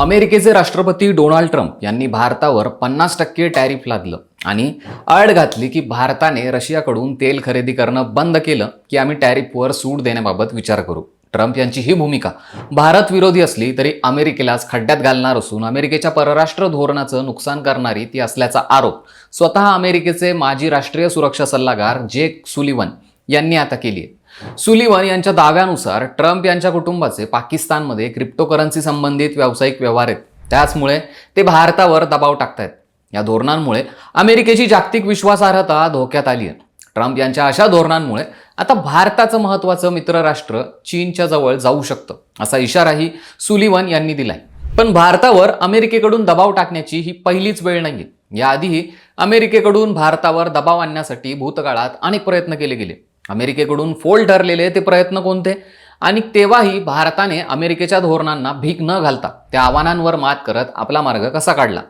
अमेरिकेचे राष्ट्रपती Donald Trump यांनी भारतावर पन्नास टक्के टॅरिफ लादलं आणि अड घातली की भारताने रशियाकडून तेल खरेदी करणं बंद केलं की आम्ही टॅरिफवर सूट देण्याबाबत विचार करू. ट्रम्प यांची ही भूमिका भारत विरोधी असली तरी अमेरिकेलाच खड्ड्यात घालणार असून अमेरिकेच्या परराष्ट्र धोरणाचं नुकसान करणारी ती असल्याचा आरोप स्वतः अमेरिकेचे माजी राष्ट्रीय सुरक्षा सल्लागार जेक सुलिवन यांनी आता केली आहे सुलिवन यांच्या दाव्यानुसार ट्रम्प यांच्या कुटुंबाचे पाकिस्तानमध्ये क्रिप्टोकरन्सी संबंधित व्यावसायिक व्यवहार आहेत. त्याचमुळे ते भारतावर दबाव टाकतायत. या धोरणांमुळे अमेरिकेची जागतिक विश्वासार्हता धोक्यात आली आहे. ट्रम्प यांच्या अशा धोरणांमुळे आता भारताचं महत्त्वाचं मित्रराष्ट्र चीनच्या जवळ जाऊ शकतं असा इशाराही सुलिवन यांनी दिलाय. पण भारतावर अमेरिकेकडून दबाव टाकण्याची ही पहिलीच वेळ नाहीये. याआधीही अमेरिकेकडून भारतावर दबाव आणण्यासाठी भूतकाळात अनेक प्रयत्न केले गेले. अमेरिकेकडून फोल ठरलेले ते प्रयत्न कोणते? आणि तेव्हाही भारताने अमेरिकेच्या धोरणांना भीक न घालता त्या आव्हानांवर मात करत आपला मार्ग कसा काढला?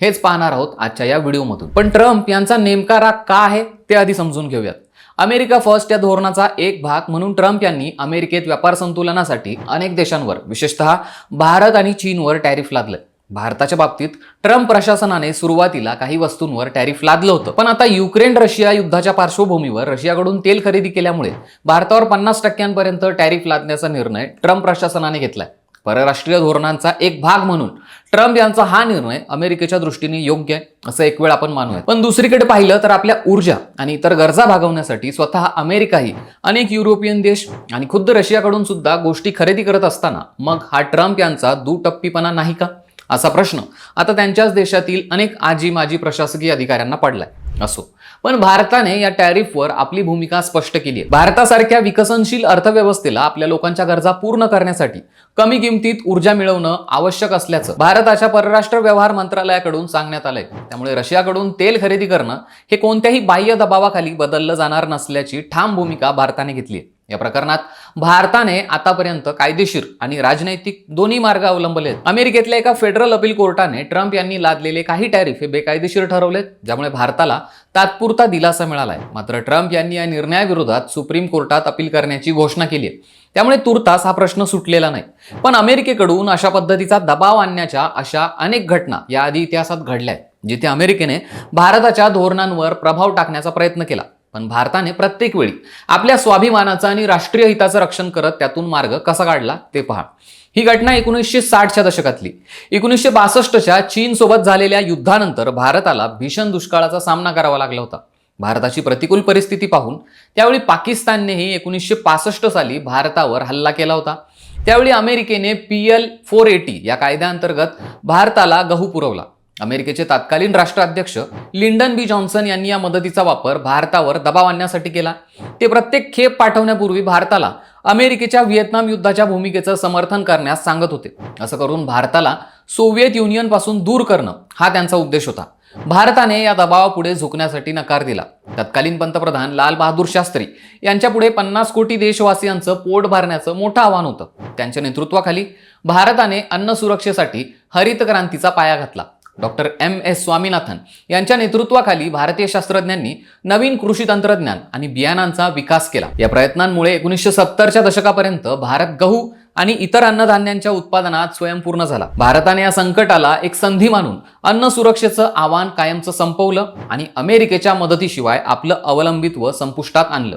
हेच पाहणार आहोत आजच्या या व्हिडिओमधून. पण ट्रम्प यांचा नेमका राग का आहे ते आधी समजून घेऊयात. अमेरिका फर्स्ट या धोरणाचा एक भाग म्हणून ट्रम्प यांनी अमेरिकेत व्यापार संतुलनासाठी अनेक देशांवर विशेषतः भारत आणि चीनवर टॅरिफ लादलं. भारताच्या बाबतीत ट्रम्प प्रशासनाने सुरुवातीला काही वस्तूंवर टॅरिफ लादलं होतं. पण आता युक्रेन रशिया युद्धाच्या पार्श्वभूमीवर रशियाकडून तेल खरेदी केल्यामुळे भारतावर पन्नास टक्क्यांपर्यंत टॅरिफ लादण्याचा निर्णय ट्रम्प प्रशासनाने घेतलाय. परराष्ट्रीय धोरणांचा एक भाग म्हणून ट्रम्प यांचा हा निर्णय अमेरिकेच्या दृष्टीने योग्य आहे असं एक वेळ आपण मानूया पण दुसरीकडे पाहिलं तर आपल्या ऊर्जा आणि इतर गरजा भागवण्यासाठी स्वतः अमेरिकाही अनेक युरोपियन देश आणि खुद्द रशियाकडून सुद्धा गोष्टी खरेदी करत असताना मग हा ट्रम्प यांचा दुटप्पीपणा नाही का? असा प्रश्न. आता त्यांच्याच देशातील अनेक आजी माजी प्रशासकीय अधिकाऱ्यांना पडलाय. असो. पण भारताने या टॅरिफवर आपली भूमिका स्पष्ट केली आहे भारतासारख्या विकसनशील अर्थव्यवस्थेला आपल्या लोकांच्या गरजा पूर्ण करण्यासाठी कमी किमतीत ऊर्जा मिळवणं आवश्यक असल्याचं भारताच्या परराष्ट्र व्यवहार मंत्रालयाकडून सांगण्यात आलंय. त्यामुळे रशियाकडून तेल खरेदी करणं हे कोणत्याही बाह्य दबावाखाली बदललं जाणार नसल्याची ठाम भूमिका भारताने घेतली आहे या प्रकरणात भारताने आतापर्यंत कायदेशीर आणि राजनैतिक दोन्ही मार्ग अवलंबले आहेत. अमेरिकेतल्या एका फेडरल अपील कोर्टाने ट्रम्प यांनी लादलेले काही टॅरिफ हे बेकायदेशीर ठरवलेत ज्यामुळे भारताला तात्पुरता दिलासा मिळालाय. मात्र ट्रम्प यांनी या निर्णयाविरोधात सुप्रीम कोर्टात अपील करण्याची घोषणा केली आहे. त्यामुळे तुर्तास हा प्रश्न सुटलेला नाही. पण अमेरिकेकडून अशा पद्धतीचा दबाव आणण्याच्या अशा अनेक घटना याआधी इतिहासात घडल्या आहेत जिथे अमेरिकेने भारताच्या धोरणांवर प्रभाव टाकण्याचा प्रयत्न केला. पण भारताने प्रत्येक वेळी आपल्या स्वाभिमानाचं आणि राष्ट्रीय हिताचं रक्षण करत त्यातून मार्ग कसा काढला ते पहा. ही घटना एकोणीसशे साठच्या दशकातली. एकोणीसशे बासष्टच्या चीन सोबत झालेल्या युद्धानंतर भारताला भीषण दुष्काळाचा सामना करावा लागला होता. भारताची प्रतिकूल परिस्थिती पाहून त्यावेळी पाकिस्ताननेही एकोणीसशे पासष्ट साली भारतावर हल्ला केला होता. त्यावेळी अमेरिकेने पी एल फोर एटी या कायद्याअंतर्गत भारताला गहू पुरवला. अमेरिकेचे तत्कालीन राष्ट्राध्यक्ष लिंडन बी जॉन्सन यांनी या मदतीचा वापर भारतावर दबाव आणण्यासाठी केला. ते प्रत्येक खेप पाठवण्यापूर्वी भारताला अमेरिकेच्या व्हिएतनाम युद्धाच्या भूमिकेचं समर्थन करण्यास सांगत होते. असं करून भारताला सोव्हिएत युनियनपासून दूर करणं हा त्यांचा उद्देश होता. भारताने या दबावापुढे झुकण्यासाठी नकार दिला. तत्कालीन पंतप्रधान लाल बहादूर शास्त्री यांच्यापुढे पन्नास कोटी देशवासियांचं पोट भरण्याचं मोठं आव्हान होतं. त्यांच्या नेतृत्वाखाली भारताने अन्न सुरक्षेसाठी हरित क्रांतीचा पाया घातला. डॉक्टर एम एस स्वामीनाथन यांच्या नेतृत्वाखाली भारतीय शास्त्रज्ञांनी नवीन कृषी तंत्रज्ञान आणि बियाणांचा विकास केला. या प्रयत्नांमुळे एकोणीसशे सत्तरच्या दशकापर्यंत भारत गहू आणि इतर अन्नधान्यांच्या उत्पादनात स्वयंपूर्ण झाला. भारताने या संकटाला एक संधी मानून अन्न सुरक्षेचं आव्हान कायमचं संपवलं आणि अमेरिकेच्या मदतीशिवाय आपलं अवलंबित्व संपुष्टात आणलं.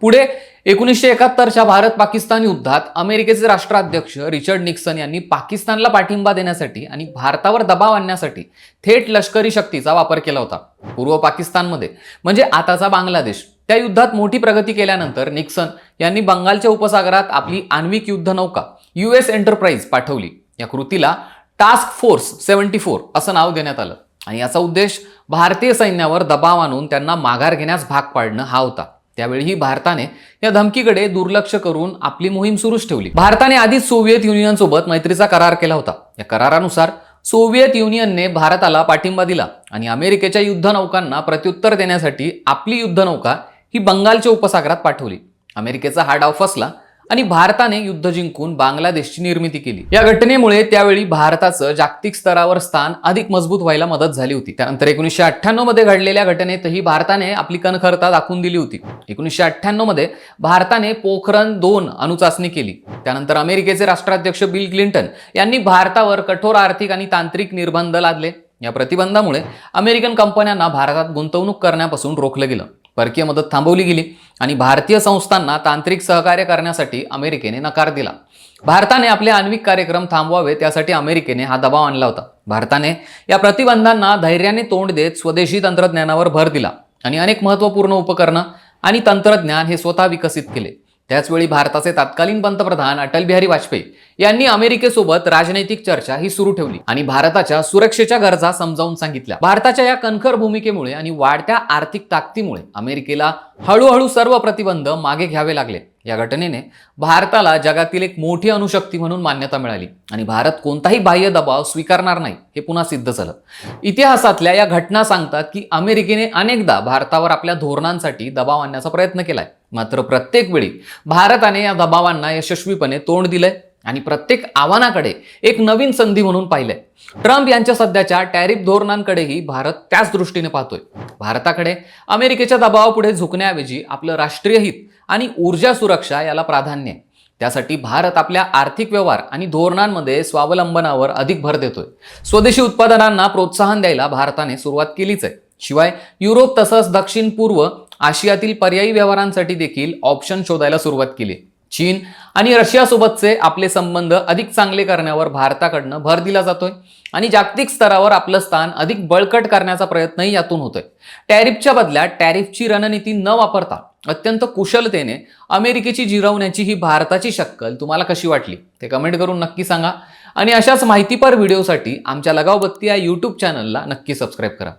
पुढे एकोणीसशे एकाहत्तरच्या भारत पाकिस्तान युद्धात अमेरिकेचे राष्ट्राध्यक्ष रिचर्ड निक्सन यांनी पाकिस्तानला पाठिंबा देण्यासाठी आणि भारतावर दबाव आणण्यासाठी थेट लष्करी शक्तीचा वापर केला होता. पूर्व पाकिस्तानमध्ये म्हणजे आताचा बांगलादेश. त्या युद्धात मोठी प्रगती केल्यानंतर निक्सन यांनी बंगालच्या उपसागरात आपली आण्विक युद्ध नौका यू एस एंटरप्राइज पाठवली. या कृतीला टास्क फोर्स सेव्हन्टी फोर असं नाव देण्यात आलं. आणि याचा उद्देश भारतीय सैन्यावर दबाव आणून त्यांना माघार घेण्यास भाग पाडणं हा होता. त्यावेळीही भारताने या धमकीकडे दुर्लक्ष करून आपली मोहीम सुरूच ठेवली. भारताने आधीच सोव्हिएत युनियनसोबत मैत्रीचा करार केला होता. या करारानुसार सोव्हिएत युनियनने भारताला पाठिंबा दिला आणि अमेरिकेच्या युद्धनौकांना प्रत्युत्तर देण्यासाठी आपली युद्धनौका ही बंगालच्या उपसागरात पाठवली. अमेरिकेचा हा डाव फसला आणि भारताने युद्ध जिंकून बांगलादेशची निर्मिती केली. या घटनेमुळे त्यावेळी भारताचं जागतिक स्तरावर स्थान अधिक मजबूत व्हायला मदत झाली होती. त्यानंतर एकोणीसशे अठ्ठ्याण्णवमध्ये घडलेल्या घटनेतही भारताने आपली कणखरता दाखवून दिली होती. एकोणीसशे अठ्ठ्याण्णवमध्ये भारताने पोखरण दोन अणुचाचणी केली. त्यानंतर अमेरिकेचे राष्ट्राध्यक्ष बिल क्लिंटन यांनी भारतावर कठोर आर्थिक आणि तांत्रिक निर्बंध लादले. या प्रतिबंधामुळे अमेरिकन कंपन्यांना भारतात गुंतवणूक करण्यापासून रोखलं गेलं. परकीय मदत थांबवली गेली आणि भारतीय संस्थांना तांत्रिक सहकार्य करण्यासाठी अमेरिकेने नकार दिला. भारताने आपले आण्विक कार्यक्रम थांबवावे त्यासाठी अमेरिकेने हा दबाव आणला होता. भारताने या प्रतिबंधांना धैर्याने तोंड देत स्वदेशी तंत्रज्ञानावर भर दिला आणि अनेक महत्त्वपूर्ण उपकरणं आणि तंत्रज्ञान हे स्वतः विकसित केले. त्याचवेळी भारताचे तत्कालीन पंतप्रधान अटल बिहारी वाजपेयी यांनी अमेरिकेसोबत राजनैतिक चर्चा ही सुरू ठेवली आणि भारताच्या सुरक्षेच्या गरजा समजावून सांगितल्या. भारताच्या या कणखर भूमिकेमुळे आणि वाढत्या आर्थिक ताकदीमुळे अमेरिकेला हळूहळू सर्व प्रतिबंध मागे घ्यावे लागले. या घटनेने भारताला जगातील एक मोठी अणुशक्ती म्हणून मान्यता मिळाली आणि भारत कोणताही बाह्य दबाव स्वीकारणार नाही हे पुन्हा सिद्ध झालं. इतिहासातल्या या घटना सांगतात की अमेरिकेने अनेकदा भारतावर आपल्या धोरणांसाठी दबाव आणण्याचा प्रयत्न केलाय. मात्र प्रत्येक वेळी भारताने या दबावांना यशस्वीपणे तोंड दिलंय आणि प्रत्येक आव्हानाकडे एक नवीन संधी म्हणून पाहिलंय. ट्रम्प यांच्या सध्याच्या टॅरिफ धोरणांकडेही भारत त्याच दृष्टीने पाहतोय. भारताकडे अमेरिकेच्या दबावापुढे झुकण्याऐवजी आपलं राष्ट्रीय हित आणि ऊर्जा सुरक्षा याला प्राधान्य आहे. त्यासाठी भारत आपल्या आर्थिक व्यवहार आणि धोरणांमध्ये स्वावलंबनावर अधिक भर देतोय. स्वदेशी उत्पादनांना प्रोत्साहन द्यायला भारताने सुरुवात केलीच आहे. शिवाय युरोप तसंच दक्षिण पूर्व आशियातील पर्यायी व्यवहारांसाठी देखील ऑप्शन शोधायला सुरुवात केली. चीन आणि रशियासोबतचे आपले संबंध अधिक चांगले करण्यावर भारताकडनं भर दिला जातोय आणि जागतिक स्तरावर आपलं स्थान अधिक बळकट करण्याचा प्रयत्नही यातून होतोय. टॅरिफच्या बदल्यात टॅरिफची रणनीती न वापरता अत्यंत कुशलतेने अमेरिकेची जिरवण्याची ही भारताची शक्कल तुम्हाला कशी वाटली? ते कमेंट करून नक्की सांगा. आणि अशाच माहितीपर व्हिडिओसाठी आमच्या लगावबत्ती या यूट्यूब चॅनलला नक्की सबस्क्राईब करा.